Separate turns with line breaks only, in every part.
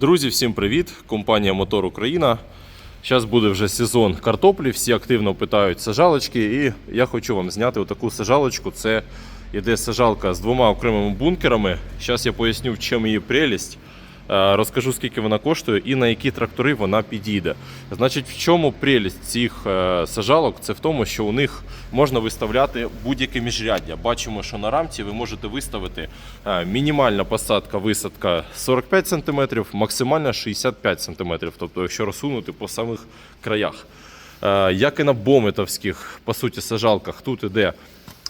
Друзі, всім привіт! Компанія Мотор Україна. Зараз буде вже сезон картоплі. Всі активно питають сажалочки, і я хочу вам зняти отаку сажалочку. Це іде сажалка з двома окремими бункерами. Зараз я поясню, в чому її прелість. Е, Розкажу, скільки вона коштує і на які трактори вона підійде. Значить, в чому прелість цих е, сажалок? Це в тому, що у них можна виставляти будь-яке міжряддя. Бачимо, що на рамці ви можете виставити е, мінімальна посадка, висадка 45 см, максимальна 65 см. Тобто, якщо розсунути по самих краях. Як і на бометовських, по суті, сажалках, тут іде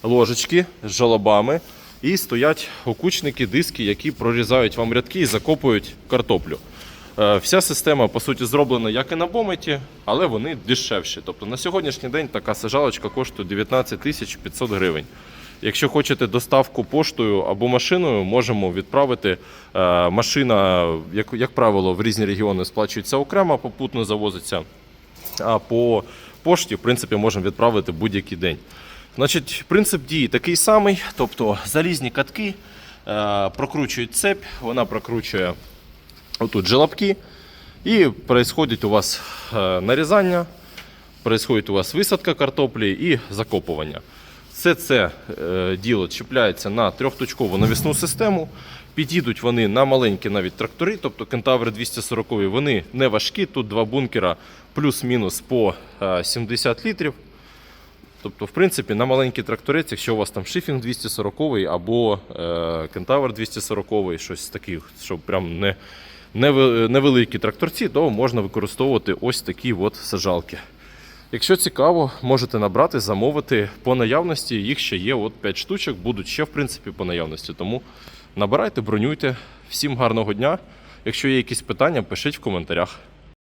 ложечки з жалобами. І стоять окучники, диски, які прорізають вам рядки і закопують картоплю. Е, Вся система, по суті, зроблена як і на бометі, але вони дешевші. Тобто на сьогоднішній день така сажалочка коштує 19 тисяч 500 гривень. Якщо хочете доставку поштою або машиною, можемо відправити. Е, Машина, як, як правило, в різні регіони сплачується окремо, попутно завозиться. А по пошті, в принципі, можемо відправити будь-який день. Значить, принцип дії такий самий, тобто залізні катки е, прокручують цепь, вона прокручує отут желобки, і происходить у вас е, нарізання, происходить у вас висадка картоплі і закопування. Все це е, діло чіпляється на трьохточкову навісну систему. Підійдуть вони на маленькі навіть трактори, тобто кентаври 240 вони не важкі. Тут два бункера плюс-мінус по е, 70 літрів. Тобто, в принципі, на маленький тракторець, якщо у вас там шифінг 240 або е, кентавр 240, щось таке, щоб прям не, не, невеликі тракторці, то можна використовувати ось такі от сажалки. Якщо цікаво, можете набрати, замовити по наявності. Їх ще є от 5 штучок, будуть ще в принципі по наявності. Тому набирайте, бронюйте. Всім гарного дня. Якщо є якісь питання, пишіть в коментарях.